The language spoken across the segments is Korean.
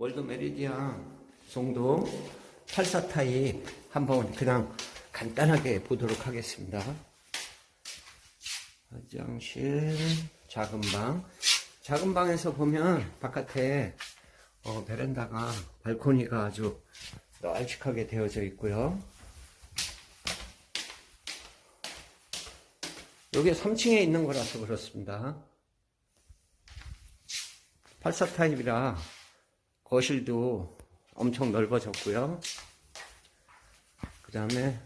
월드 메리디안 송도 84 타입 한번 그냥 간단하게 보도록 하겠습니다. 화장실, 작은 방. 작은 방에서 보면 바깥에 어, 베란다가 발코니가 아주 널찍하게 되어져 있고요. 여기 3층에 있는 거라서 그렇습니다. 84타입이라 거실도 엄청 넓어졌고요. 그 다음에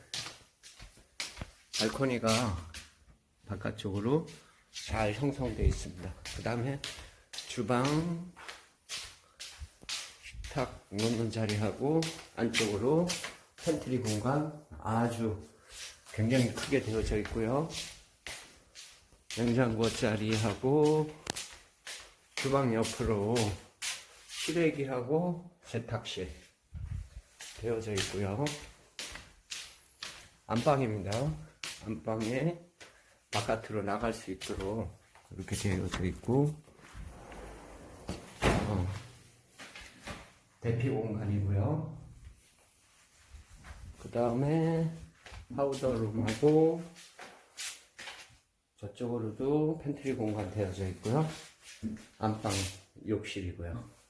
발코니가 바깥쪽으로 잘 형성되어 있습니다. 그 다음에 주방, 식탁 놓는 자리하고 안쪽으로 팬트리 공간 아주 굉장히 크게 되어져 있고요. 냉장고 자리하고 주방 옆으로 실외기하고 세탁실 되어져 있고요. 안방입니다. 안방에 바깥으로 나갈 수 있도록 이렇게 되어져 있고 어, 대피 공간이고요. 그 다음에 파우더룸하고 저쪽으로도 팬트리 공간 되어져 있고요. 안방 욕실이고요.